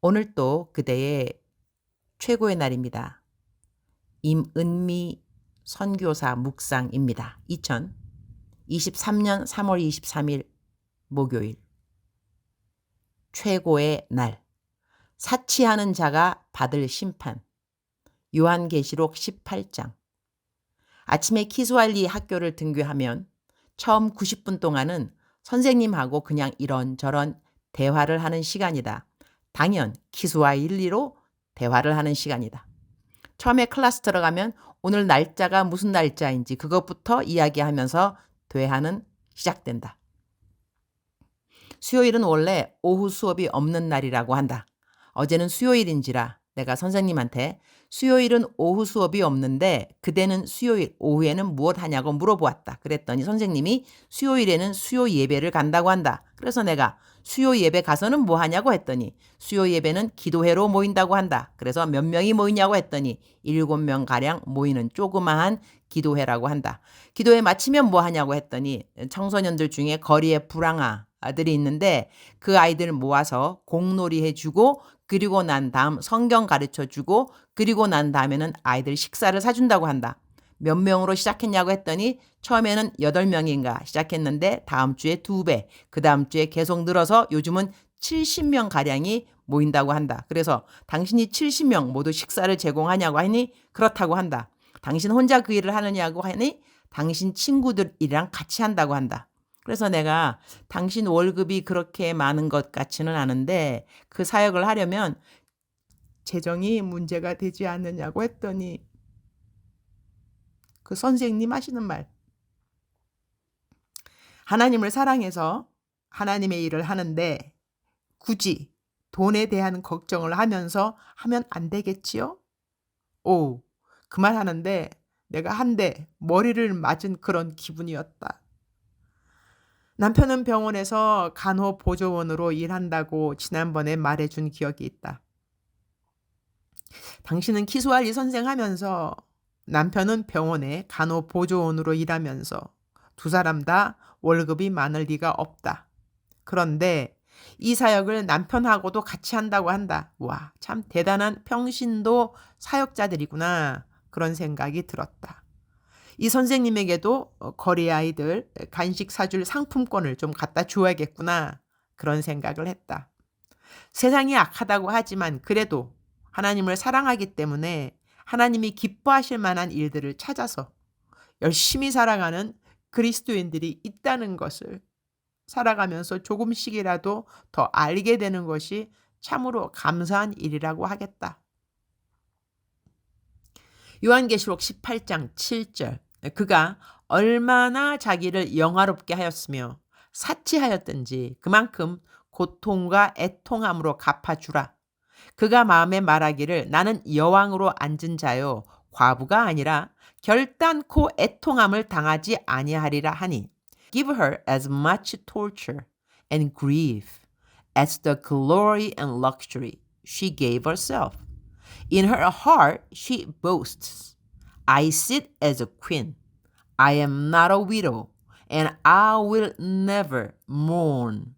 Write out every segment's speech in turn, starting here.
오늘 또 그대의 최고의 날입니다. 임은미 선교사 묵상입니다. 2023년 3월 23일 목요일 최고의 날 사치하는 자가 받을 심판 요한계시록 18장 아침에 키스왈리 학교를 등교하면 처음 90분 동안은 선생님하고 그냥 이런저런 대화를 하는 시간이다. 당연 키스와일리로 대화를 하는 시간이다. 처음에 클래스 들어가면 오늘 날짜가 무슨 날짜인지 그것부터 이야기하면서 대화는 시작된다. 수요일은 원래 오후 수업이 없는 날이라고 한다. 어제는 수요일인지라 내가 선생님한테 수요일은 오후 수업이 없는데 그대는 수요일 오후에는 무엇 하냐고 물어보았다. 그랬더니 선생님이 수요일에는 수요 예배를 간다고 한다. 그래서 내가 수요 예배 가서는 뭐 하냐고 했더니 수요 예배는 기도회로 모인다고 한다. 그래서 몇 명이 모이냐고 했더니 일곱 명 가량 모이는 조그마한 기도회라고 한다. 기도회 마치면 뭐 하냐고 했더니 청소년들 중에 거리에 불황아 아들이 있는데 그 아이들 모아서 공놀이 해주고 그리고 난 다음 성경 가르쳐 주고 그리고 난 다음에는 아이들 식사를 사준다고 한다. 몇 명으로 시작했냐고 했더니 처음에는 8명인가 시작했는데 다음 주에 2배, 그 다음 주에 계속 늘어서 요즘은 70명 가량이 모인다고 한다. 그래서 당신이 70명 모두 식사를 제공하냐고 하니 그렇다고 한다. 당신 혼자 그 일을 하느냐고 하니 당신 친구들이랑 같이 한다고 한다. 그래서 내가 당신 월급이 그렇게 많은 것 같지는 않은데 그 사역을 하려면 재정이 문제가 되지 않느냐고 했더니 그 선생님 하시는 말. 하나님을 사랑해서 하나님의 일을 하는데 굳이 돈에 대한 걱정을 하면서 하면 안 되겠지요? 오, 그 말 하는데 내가 한 대 머리를 맞은 그런 기분이었다. 남편은 병원에서 간호 보조원으로 일한다고 지난번에 말해준 기억이 있다. 당신은 키스왈리 선생 하면서 남편은 병원에 간호 보조원으로 일하면서 두 사람 다 월급이 많을 리가 없다. 그런데 이 사역을 남편하고도 같이 한다고 한다. 와, 참 대단한 평신도 사역자들이구나. 그런 생각이 들었다. 이 선생님에게도 어, 거리 아이들 간식 사줄 상품권을 좀 갖다 줘야겠구나. 그런 생각을 했다. 세상이 악하다고 하지만 그래도 하나님을 사랑하기 때문에 하나님이 기뻐하실 만한 일들을 찾아서 열심히 살아가는 그리스도인들이 있다는 것을 살아가면서 조금씩이라도 더 알게 되는 것이 참으로 감사한 일이라고 하겠다. 요한계시록 18장 7절 그가 얼마나 자기를 영화롭게 하였으며 사치하였든지 그만큼 고통과 애통함으로 갚아주라. 그가 마음에 말하기를 나는 여왕으로 앉은 자요 과부가 아니라 결단코 애통함을 당하지 아니하리라 하니 give her as much torture and grief as the glory and luxury she gave herself. In her heart she boasts, I sit as a queen. I am not a widow, and I will never mourn.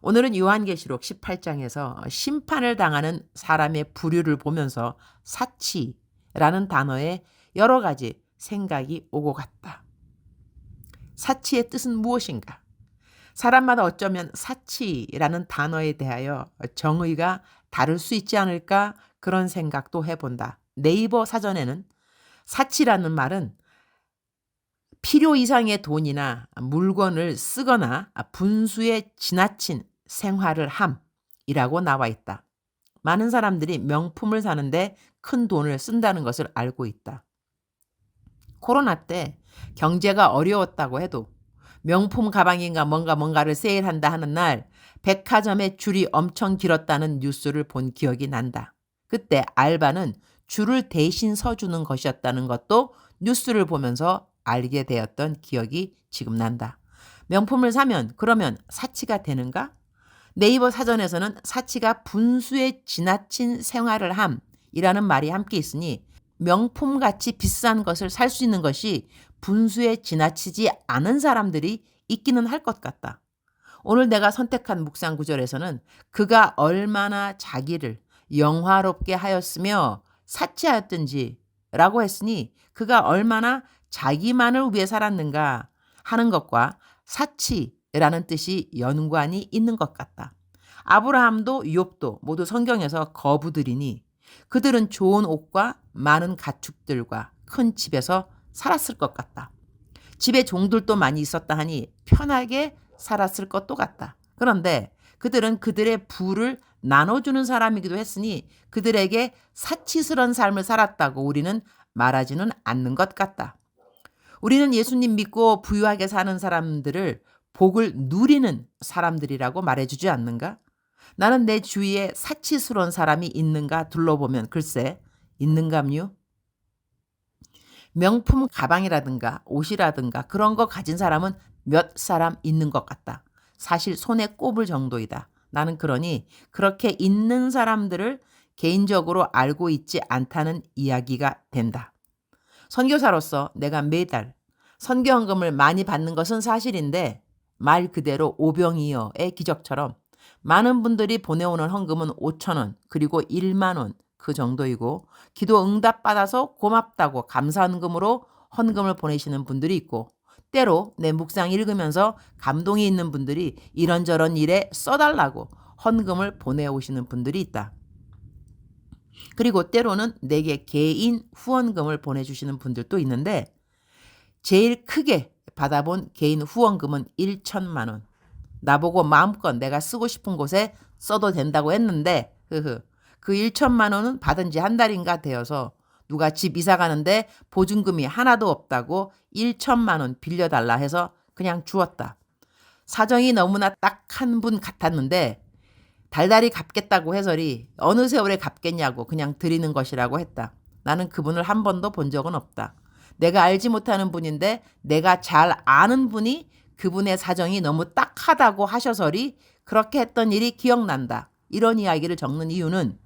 오늘은 요한계시록 18장에서 심판을 당하는 사람의 부류를 보면서 사치라는 단어에 여러 가지 생각이 오고 갔다. 사치의 뜻은 무엇인가? 사람마다 어쩌면 사치라는 단어에 대하여 정의가 다를 수 있지 않을까 그런 생각도 해본다. 네이버 사전에는 사치라는 말은 필요 이상의 돈이나 물건을 쓰거나 분수에 지나친 생활을 함이라고 나와 있다. 많은 사람들이 명품을 사는데 큰 돈을 쓴다는 것을 알고 있다. 코로나 때 경제가 어려웠다고 해도 명품 가방인가 뭔가 뭔가를 세일한다 하는 날 백화점에 줄이 엄청 길었다는 뉴스를 본 기억이 난다. 그때 알바는 줄을 대신 서주는 것이었다는 것도 뉴스를 보면서 알게 되었던 기억이 지금 난다. 명품을 사면 그러면 사치가 되는가? 네이버 사전에서는 사치가 분수에 지나친 생활을 함이라는 말이 함께 있으니 명품같이 비싼 것을 살 수 있는 것이 분수에 지나치지 않은 사람들이 있기는 할 것 같다. 오늘 내가 선택한 묵상 구절에서는 그가 얼마나 자기를 영화롭게 하였으며 사치하였든지 라고 했으니 그가 얼마나 자기만을 위해 살았는가 하는 것과 사치 라는 뜻이 연관이 있는 것 같다. 아브라함도 욥도 모두 성경에서 거부들이니 그들은 좋은 옷과 많은 가축들과 큰 집에서 살았을 것 같다. 집에 종들도 많이 있었다 하니 편하게 살았을 것도 같다. 그런데 그들은 그들의 부를 나눠주는 사람이기도 했으니 그들에게 사치스런 삶을 살았다고 우리는 말하지는 않는 것 같다. 우리는 예수님 믿고 부유하게 사는 사람들을 복을 누리는 사람들이라고 말해주지 않는가? 나는 내 주위에 사치스러운 사람이 있는가 둘러보면 글쎄 있는감요? 명품 가방이라든가 옷이라든가 그런 거 가진 사람은 몇 사람 있는 것 같다. 사실 손에 꼽을 정도이다. 나는 그러니 그렇게 있는 사람들을 개인적으로 알고 있지 않다는 이야기가 된다. 선교사로서 내가 매달 선교헌금을 많이 받는 것은 사실인데 말 그대로 오병이어의 기적처럼 많은 분들이 보내오는 헌금은 5천 원 그리고 1만 원 그 정도이고 기도 응답 받아서 고맙다고 감사헌금으로 헌금을 보내시는 분들이 있고 때로 내 묵상 읽으면서 감동이 있는 분들이 이런저런 일에 써달라고 헌금을 보내오시는 분들이 있다. 그리고 때로는 내게 개인 후원금을 보내주시는 분들도 있는데 제일 크게 받아본 개인 후원금은 1천만 원. 나보고 마음껏 내가 쓰고 싶은 곳에 써도 된다고 했는데 흐흐 그 1천만 원은 받은 지 한 달인가 되어서 누가 집 이사 가는데 보증금이 하나도 없다고 1천만 원 빌려달라 해서 그냥 주었다. 사정이 너무나 딱 한 분 같았는데 달달이 갚겠다고 해서리 어느 세월에 갚겠냐고 그냥 드리는 것이라고 했다. 나는 그분을 한 번도 본 적은 없다. 내가 알지 못하는 분인데 내가 잘 아는 분이 그분의 사정이 너무 딱하다고 하셔서리 그렇게 했던 일이 기억난다. 이런 이야기를 적는 이유는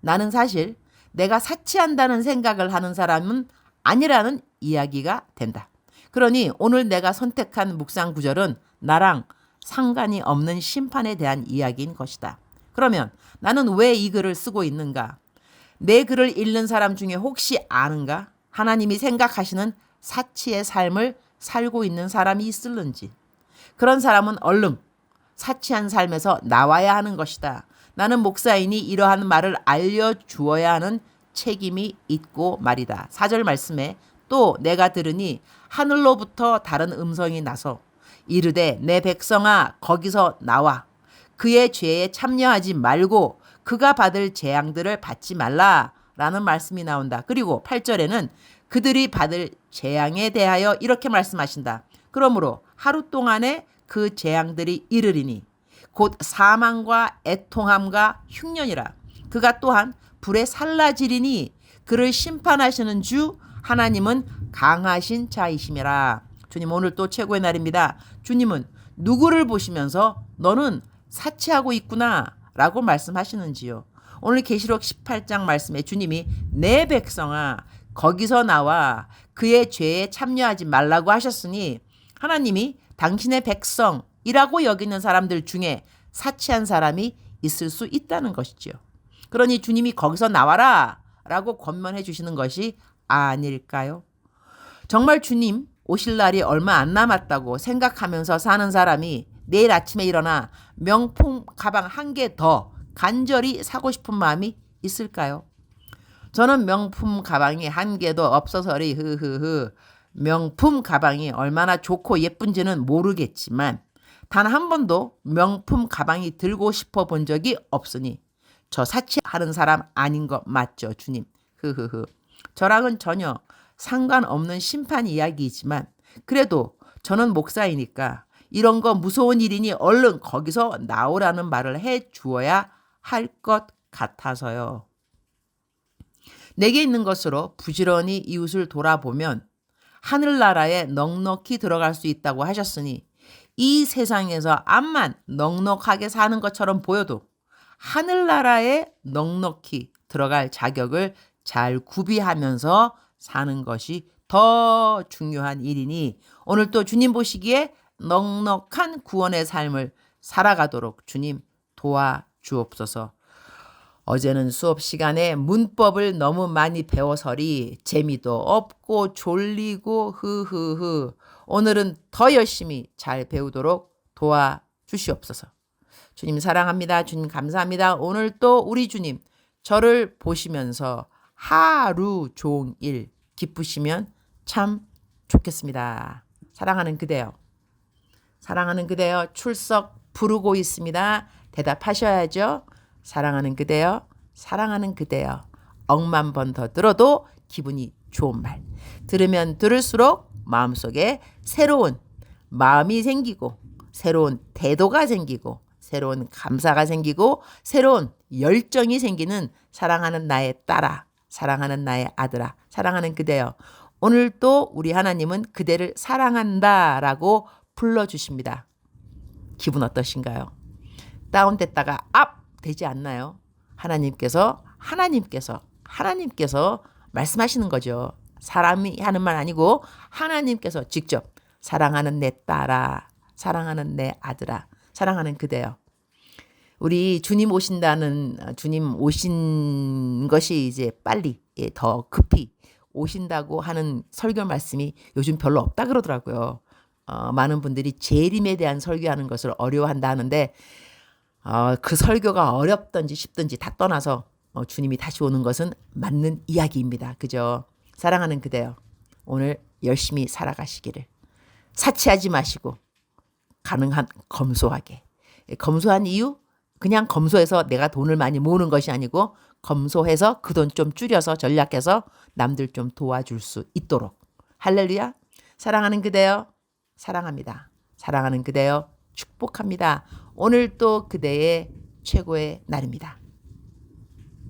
나는 사실 내가 사치한다는 생각을 하는 사람은 아니라는 이야기가 된다. 그러니 오늘 내가 선택한 묵상 구절은 나랑 상관이 없는 심판에 대한 이야기인 것이다. 그러면 나는 왜 이 글을 쓰고 있는가? 내 글을 읽는 사람 중에 혹시 아는가? 하나님이 생각하시는 사치의 삶을 살고 있는 사람이 있을는지. 그런 사람은 얼른 사치한 삶에서 나와야 하는 것이다. 나는 목사이니 이러한 말을 알려주어야 하는 책임이 있고 말이다. 사절 말씀에 또 내가 들으니 하늘로부터 다른 음성이 나서 이르되 내 백성아 거기서 나와 그의 죄에 참여하지 말고 그가 받을 재앙들을 받지 말라 라는 말씀이 나온다. 그리고 8절에는 그들이 받을 재앙에 대하여 이렇게 말씀하신다. 그러므로 하루 동안에 그 재앙들이 이르리니 곧 사망과 애통함과 흉년이라 그가 또한 불에 살라지리니 그를 심판하시는 주 하나님은 강하신 자이심이라 주님 오늘 또 최고의 날입니다. 주님은 누구를 보시면서 너는 사치하고 있구나 라고 말씀하시는지요. 오늘 계시록 18장 말씀에 주님이 내 백성아 거기서 나와 그의 죄에 참여하지 말라고 하셨으니 하나님이 당신의 백성이라고 여기는 사람들 중에 사치한 사람이 있을 수 있다는 것이지요. 그러니 주님이 거기서 나와라 라고 권면해 주시는 것이 아닐까요? 정말 주님 오실 날이 얼마 안 남았다고 생각하면서 사는 사람이 내일 아침에 일어나 명품 가방 한 개 더 간절히 사고 싶은 마음이 있을까요? 저는 명품 가방이 한 개도 없어서리 흐흐흐. 명품 가방이 얼마나 좋고 예쁜지는 모르겠지만 단 한 번도 명품 가방이 들고 싶어 본 적이 없으니 저 사치하는 사람 아닌 거 맞죠 주님? 흐흐흐. 저랑은 전혀 상관없는 심판 이야기이지만 그래도 저는 목사이니까 이런 거 무서운 일이니 얼른 거기서 나오라는 말을 해 주어야 할 것 같아서요. 내게 있는 것으로 부지런히 이웃을 돌아보면 하늘나라에 넉넉히 들어갈 수 있다고 하셨으니 이 세상에서 암만 넉넉하게 사는 것처럼 보여도 하늘나라에 넉넉히 들어갈 자격을 잘 구비하면서 사는 것이 더 중요한 일이니 오늘 또 주님 보시기에 넉넉한 구원의 삶을 살아가도록 주님 도와 주옵소서. 어제는 수업 시간에 문법을 너무 많이 배워서리 재미도 없고 졸리고 흐흐흐. 오늘은 더 열심히 잘 배우도록 도와 주시옵소서. 주님 사랑합니다. 주님 감사합니다. 오늘 또 우리 주님 저를 보시면서 하루 종일 기쁘시면 참 좋겠습니다. 사랑하는 그대요. 사랑하는 그대요. 출석 부르고 있습니다. 대답하셔야죠. 사랑하는 그대요. 사랑하는 그대요. 억만 번 더 들어도 기분이 좋은 말. 들으면 들을수록 마음속에 새로운 마음이 생기고 새로운 태도가 생기고 새로운 감사가 생기고 새로운 열정이 생기는 사랑하는 나의 딸아, 사랑하는 나의 아들아, 사랑하는 그대요. 오늘 또 우리 하나님은 그대를 사랑한다 라고 불러주십니다. 기분 어떠신가요? 다운됐다가 업 되지 않나요? 하나님께서 하나님께서 하나님께서 말씀하시는 거죠. 사람이 하는 말 아니고 하나님께서 직접 사랑하는 내 딸아, 사랑하는 내 아들아, 사랑하는 그대요. 우리 주님 오신다는 주님 오신 것이 이제 빨리 예, 더 급히 오신다고 하는 설교 말씀이 요즘 별로 없다 그러더라고요. 어, 많은 분들이 재림에 대한 설교하는 것을 어려워한다 하는데 어, 그 설교가 어렵든지 쉽든지 다 떠나서 어, 주님이 다시 오는 것은 맞는 이야기입니다. 그죠? 사랑하는 그대요. 오늘 열심히 살아가시기를 사치하지 마시고 가능한 검소하게 예, 검소한 이유 그냥 검소해서 내가 돈을 많이 모으는 것이 아니고 검소해서 그 돈 좀 줄여서 전략해서 남들 좀 도와줄 수 있도록 할렐루야 사랑하는 그대요 사랑합니다 사랑하는 그대요 축복합니다 오늘 또 그대의 최고의 날입니다